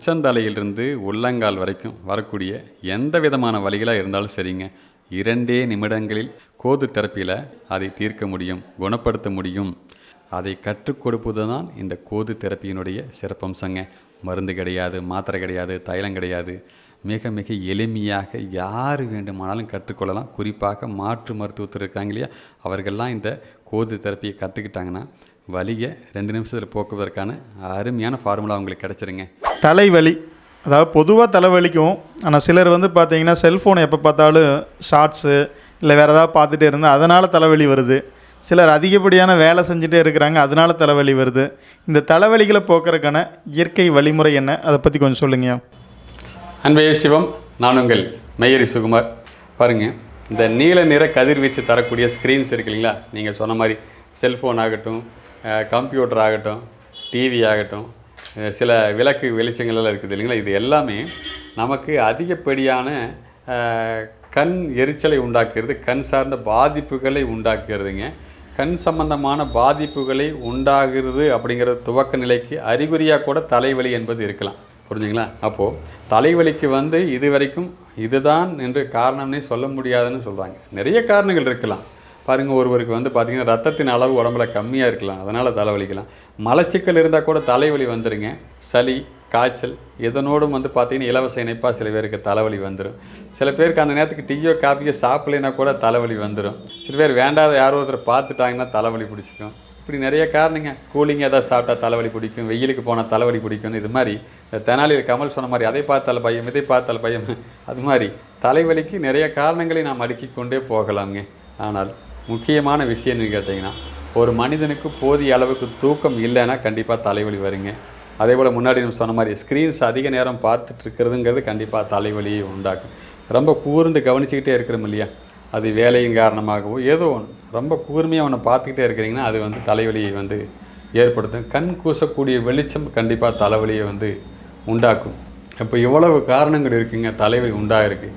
உச்சந்தலையிலிருந்து உள்ளங்கால் வரைக்கும் வரக்கூடிய எந்த விதமான வழிகளாக இருந்தாலும் சரிங்க. இரண்டே நிமிடங்களில் கோது தெரப்பியில் அதை தீர்க்க முடியும் குணப்படுத்த முடியும். அதை கற்றுக் கொடுப்பது தான் இந்த கோது தெரப்பியினுடைய சிறப்பம்சங்க. மருந்து கிடையாது மாத்திரை கிடையாது தைலம் கிடையாது. மிக மிக எளிமையாக யார் வேண்டுமானாலும் கற்றுக்கொள்ளலாம் குறிப்பாக மாற்று மருத்துவத்தில் இருக்காங்க இல்லையா? அவர்கள்லாம் இந்த கோது தெரப்பியை கற்றுக்கிட்டாங்கன்னா வலியை ரெண்டு நிமிஷத்தில் போக்குவதற்கான அருமையான ஃபார்முலா அவங்களுக்கு கிடச்சிருங்க. தலைவலி. அதாவது பொதுவாக தலைவலிக்கும். ஆனால் சிலர் வந்து பார்த்தீங்கன்னா செல்ஃபோனை எப்போ பார்த்தாலும் ஷார்ட்ஸு இல்லை வேறு ஏதாவது பார்த்துட்டே இருந்தால் அதனால் தலைவலி வருது. சிலர் அதிகப்படியான வேலை செஞ்சுட்டே இருக்கிறாங்க அதனால தலைவலி வருது. இந்த தலைவலிகளை போக்குறதுக்கான இயற்கை வழிமுறை என்ன? அதை பற்றி கொஞ்சம் சொல்லுங்க அன்பைய சிவம் நான் உங்கள் மெய்யரி சுகுமார். பாருங்கள் இந்த நீல நிற கதிர்வீச்சு தரக்கூடிய ஸ்க்ரீன்ஸ் இருக்கு இல்லைங்களா? நீங்கள் சொன்ன மாதிரி செல்ஃபோன் ஆகட்டும் கம்ப்யூட்டர் ஆகட்டும் டிவி ஆகட்டும் சில விளக்கு வெளிச்சங்கள் எல்லாம் இருக்குது இல்லைங்களா? இது எல்லாமே நமக்கு அதிகப்படியான கண் எரிச்சலை உண்டாக்குறது கண் சார்ந்த பாதிப்புகளை உண்டாக்குறதுங்க கண் சம்பந்தமான பாதிப்புகளை உண்டாகிறது அப்படிங்கிற துவக்க நிலைக்கு அறிகுறியாக கூட தலைவலி என்பது இருக்கலாம். புரிஞ்சுங்களா? அப்போது தலைவலிக்கு வந்து இது வரைக்கும் இதுதான் என்று காரணம்னே சொல்ல முடியாதுன்னு சொல்கிறாங்க நிறைய காரணங்கள் இருக்கலாம். பாருங்கள் ஒருவருக்கு வந்து பார்த்திங்கன்னா ரத்தத்தின் அளவு உடம்புல கம்மியாக இருக்கலாம் அதனால் தலைவலிக்கலாம். மலச்சிக்கல் இருந்தால் கூட தலைவலி வந்துடுங்க சளி காய்ச்சல் இதனோடும் வந்து பார்த்திங்கன்னா இலவச இணைப்பாக சில பேருக்கு தலைவலி வந்துடும் சில பேருக்கு அந்த நேரத்துக்கு டீயோ காப்பியோ சாப்பிடலைன்னா கூட தலைவலி வந்துடும் சில பேர் வேண்டாத யாரோ ஒருத்தர் பார்த்துட்டாங்கன்னா தலைவலி பிடிச்சிக்கும். இப்படி நிறைய காரணங்க. கூலிங் ஏதாவது சாப்பிட்டா தலைவலி பிடிக்கும் வெயிலுக்கு போனால் தலைவலி பிடிக்கும் இது மாதிரி இந்த தெனாலியில் கமல் சொன்ன மாதிரி அதை பார்த்தால பயம் இதை பார்த்தால பயம். அது மாதிரி தலைவலிக்கு நிறைய காரணங்களை நாம் அடுக்கி கொண்டே போகலாம்ங்க. ஆனால் முக்கியமான விஷயம்னு கேட்டிங்கன்னா ஒரு மனிதனுக்கு போதிய அளவுக்கு தூக்கம் இல்லைன்னா கண்டிப்பாக தலைவலி வருங்க. அதே போல் முன்னாடி நம்ம சொன்ன மாதிரி ஸ்க்ரீன்ஸ் அதிக நேரம் பார்த்துட்டு இருக்கிறதுங்கிறது கண்டிப்பாக தலைவலியை உண்டாக்கும். ரொம்ப கூர்ந்து கவனிச்சுக்கிட்டே இருக்கிறோம் இல்லையா? அது வேலையின் காரணமாகவோ ஏதோ ஒன்று ரொம்ப கூர்மையாக அவனை பார்த்துக்கிட்டே இருக்கிறீங்கன்னா அது வந்து தலைவலியை வந்து ஏற்படுத்தும். கண் கூசக்கூடிய வெளிச்சம் கண்டிப்பாக தலைவலியை வந்து உண்டாக்கும். அப்போ இவ்வளவு காரணங்கள் இருக்குங்க தலைவலி உண்டாயிருக்கு.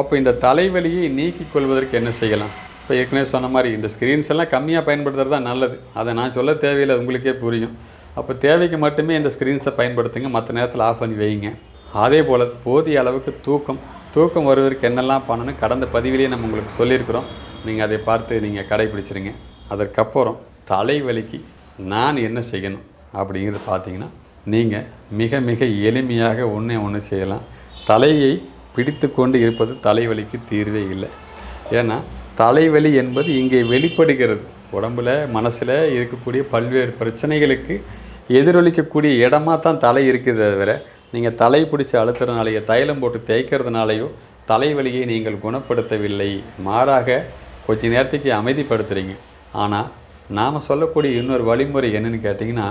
அப்போ இந்த தலைவலியை நீக்கிக் கொள்வதற்கு என்ன செய்யலாம்? இப்போ ஏற்கனவே சொன்ன மாதிரி இந்த ஸ்க்ரீன்ஸ் எல்லாம் கம்மியாக பயன்படுத்துறது தான் நல்லது. அதை நான் சொல்ல தேவையில்லை உங்களுக்கே புரியும். அப்போ தேவைக்கு மட்டுமே இந்த ஸ்க்ரீன்ஸை பயன்படுத்துங்க மற்ற நேரத்தில் ஆஃப் பண்ணி வைங்க. அதே போல் போதிய அளவுக்கு தூக்கம் தூக்கம் வருவதற்கு என்னெல்லாம் பண்ணணும் கடந்த பதிவிலேயே நம்ம உங்களுக்கு சொல்லியிருக்கிறோம். நீங்கள் அதை பார்த்து நீங்கள் கடைபிடிச்சிருங்க அதற்கப்புறம் தலைவலிக்கு நான் என்ன செய்யணும் அப்படிங்கிறது பார்த்தீங்கன்னா நீங்கள் மிக மிக எளிமையாக ஒன்றே ஒன்று செய்யலாம். தலையை பிடித்து கொண்டு இருப்பது தலைவலிக்கு தீர்வே இல்லை. ஏன்னா தலைவலி என்பது இங்கே வெளிப்படுகிறது. உடம்புல மனசில் இருக்கக்கூடிய பல்வேறு பிரச்சனைகளுக்கு எதிரொலிக்கக்கூடிய இடமா தான் தலை இருக்குது தவிர நீங்கள் தலை பிடிச்சி அழுத்துறதுனாலையோ தைலம் போட்டு தேய்க்கிறதுனாலையோ தலைவலியை நீங்கள் குணப்படுத்தவில்லை. மாறாக கொஞ்ச நேரத்துக்கு அமைதிப்படுத்துகிறீங்க ஆனால் நாம் சொல்லக்கூடிய இன்னொரு வழிமுறை என்னென்னு கேட்டிங்கன்னா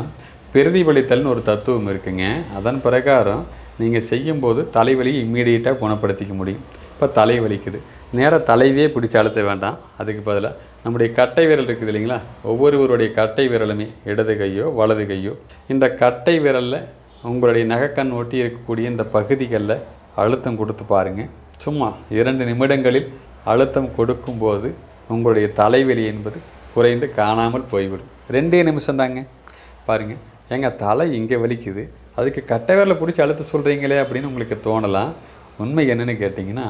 பிரதிபலித்தல்னு ஒரு தத்துவம் இருக்குங்க. அதன் பிரகாரம் நீங்கள் செய்யும்போது தலைவலியை இம்மீடியட்டாக குணப்படுத்திக்க முடியும். இப்போ தலை வலிக்குது. நேராக தலைவே பிடிச்சி அழுத்த வேண்டாம். அதுக்கு பதிலாக நம்முடைய கட்டை விரல் இருக்குது இல்லைங்களா? ஒவ்வொருவருடைய கட்டை விரலுமே இடது கையோ வலது கையோ. இந்த கட்டை விரலில் உங்களுடைய நகைக்கண் ஒட்டி இருக்கக்கூடிய இந்த பகுதிகளில் அழுத்தம் கொடுத்து பாருங்கள் சும்மா இரண்டு நிமிடங்களில் அழுத்தம் கொடுக்கும்போது உங்களுடைய தலைவலி என்பது குறைந்து காணாமல் போய்விடும். ரெண்டே நிமிஷம் தாங்க. பாருங்கள் ஏங்க தலை இங்கே வலிக்குது. அதுக்கு கட்டை விரலை பிடிச்சி அழுத்த சொல்கிறீங்களே அப்படின்னு உங்களுக்கு தோணலாம். உண்மை என்னென்னு கேட்டிங்கன்னா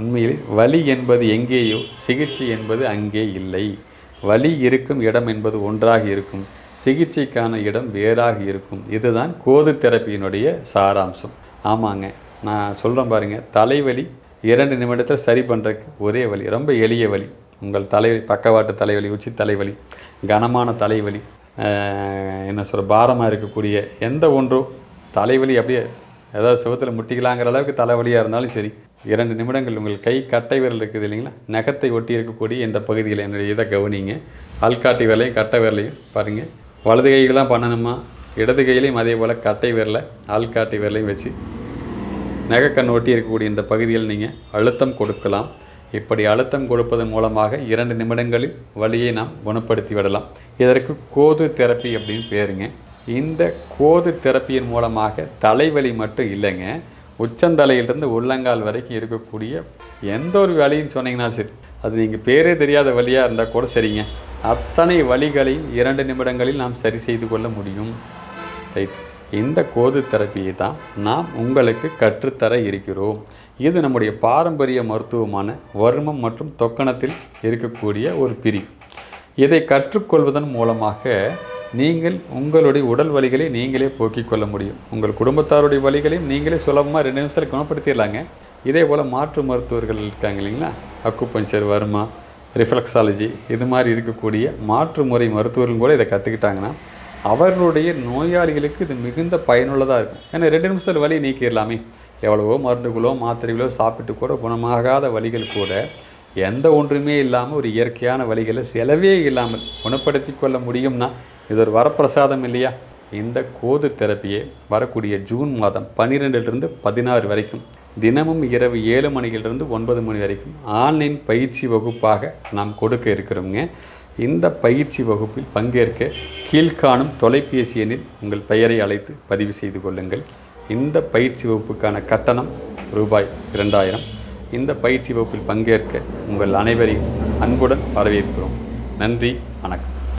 உண்மையில் வலி என்பது எங்கேயோ சிகிச்சை என்பது அங்கே இல்லை. வலி இருக்கும் இடம் என்பது ஒன்றாக இருக்கும். சிகிச்சைக்கான இடம் வேறாக இருக்கும். இதுதான் கோது தெரப்பியினுடைய சாராம்சம். ஆமாங்க நான் சொல்கிறேன் பாருங்கள் தலைவலி இரண்டு நிமிடத்தில் சரி பண்ணுறதுக்கு ஒரே வலி ரொம்ப எளிய வலி. உங்கள் தலைவலி பக்கவாட்டு தலைவலி உச்சி தலைவலி கனமான தலைவலி என்ன சொல்கிற பாரமாக இருக்கக்கூடிய எந்த ஒன்றோ தலைவலி அப்படியே ஏதாவது சுகத்தில் முட்டிக்கலாங்கிற அளவுக்கு தலைவலியாக இருந்தாலும் சரி இரண்டு நிமிடங்கள் உங்கள் கை கட்டை விரல் இருக்குது இல்லைங்களா? நகத்தை ஒட்டி இருக்கக்கூடிய இந்த பகுதியில் என்னுடைய இதை கவனிங்க. ஆள்காட்டி விரலையும் கட்டை விரலையும் பாருங்கள் வலது கையில் தான் பண்ணணுமா? இடது கையிலையும் அதே போல் கட்டை விரலை ஆள்காட்டி விரலையும் வச்சு நகைக்கண் ஒட்டி இருக்கக்கூடிய இந்த பகுதியில் நீங்கள் அழுத்தம் கொடுக்கலாம். இப்படி அழுத்தம் கொடுப்பதன் மூலமாக இரண்டு நிமிடங்களில் வலியை நாம் குணப்படுத்தி விடலாம். இதற்கு கோது தெரப்பி அப்படின்னு பேருங்க. இந்த கோது தெரப்பியின் மூலமாக தலைவலி மட்டும் இல்லைங்க. உச்சந்தலையிலிருந்து உள்ளங்கால் வரைக்கும் இருக்கக்கூடிய எந்த ஒரு வழின்னு சொன்னீங்கனாலும் சரி அது நீங்கள் பேரே தெரியாத வழியாக இருந்தால் கூட சரிங்க. அத்தனை வழிகளையும் இரண்டு நிமிடங்களில் நாம் சரி செய்து கொள்ள முடியும். ரைட் இந்த கோது தெரப்பியை தான் நாம் உங்களுக்கு கற்றுத்தர இருக்கிறோம். இது நம்முடைய பாரம்பரிய மருத்துவமான வர்மம் மற்றும் தொக்கணத்தில் இருக்கக்கூடிய ஒரு பிரிவு. இதை கற்றுக்கொள்வதன் மூலமாக நீங்கள் உங்களுடைய உடல் வலிகளை நீங்களே போக்கிக் கொள்ள முடியும். உங்கள் குடும்பத்தாருடைய வலிகளையும் நீங்களே சுலபமாக ரெண்டு நிமிஷத்தில் குணப்படுத்திடலாங்க. இதே போல் மாற்று மருத்துவர்கள் இருக்காங்க இல்லைங்களா? அக்குபஞ்சர் வர்மா ரிஃப்ளெக்ஸாலஜி இது மாதிரி இருக்கக்கூடிய மாற்று முறை மருத்துவர்கள் கூட இதை கற்றுக்கிட்டாங்கன்னா அவர்களுடைய நோயாளிகளுக்கு இது மிகுந்த பயனுள்ளதாக இருக்கும். ஏன்னா ரெண்டு நிமிஷத்தில் வலி நீக்கிடலாமே. எவ்வளவோ மருந்துகளோ மாத்திரைகளோ சாப்பிட்டு கூட குணமாகாத வழிகள் கூட எந்த ஒன்றுமே இல்லாமல் ஒரு இயற்கையான வழிகளை செலவே இல்லாமல் குணப்படுத்தி கொள்ள முடியும்னா இது ஒரு வரப்பிரசாதம் இல்லையா? இந்த கோது தெரப்பியை வரக்கூடிய ஜூன் மாதம் பன்னிரெண்டிலிருந்து பதினாறு வரைக்கும் தினமும் இரவு ஏழு மணியிலிருந்து ஒன்பது மணி வரைக்கும் ஆன்லைன் பயிற்சி வகுப்பாக நாம் கொடுக்க இருக்கிறோங்க இந்த பயிற்சி வகுப்பில் பங்கேற்க கீழ்காணும் தொலைபேசி எண்ணில் உங்கள் பெயரை அழைத்து பதிவு செய்து கொள்ளுங்கள். இந்த பயிற்சி வகுப்புக்கான கட்டணம் ரூபாய் இரண்டாயிரம். இந்த பயிற்சி வகுப்பில் பங்கேற்க உங்கள் அனைவரையும் அன்புடன் வரவேற்கிறோம். நன்றி வணக்கம்.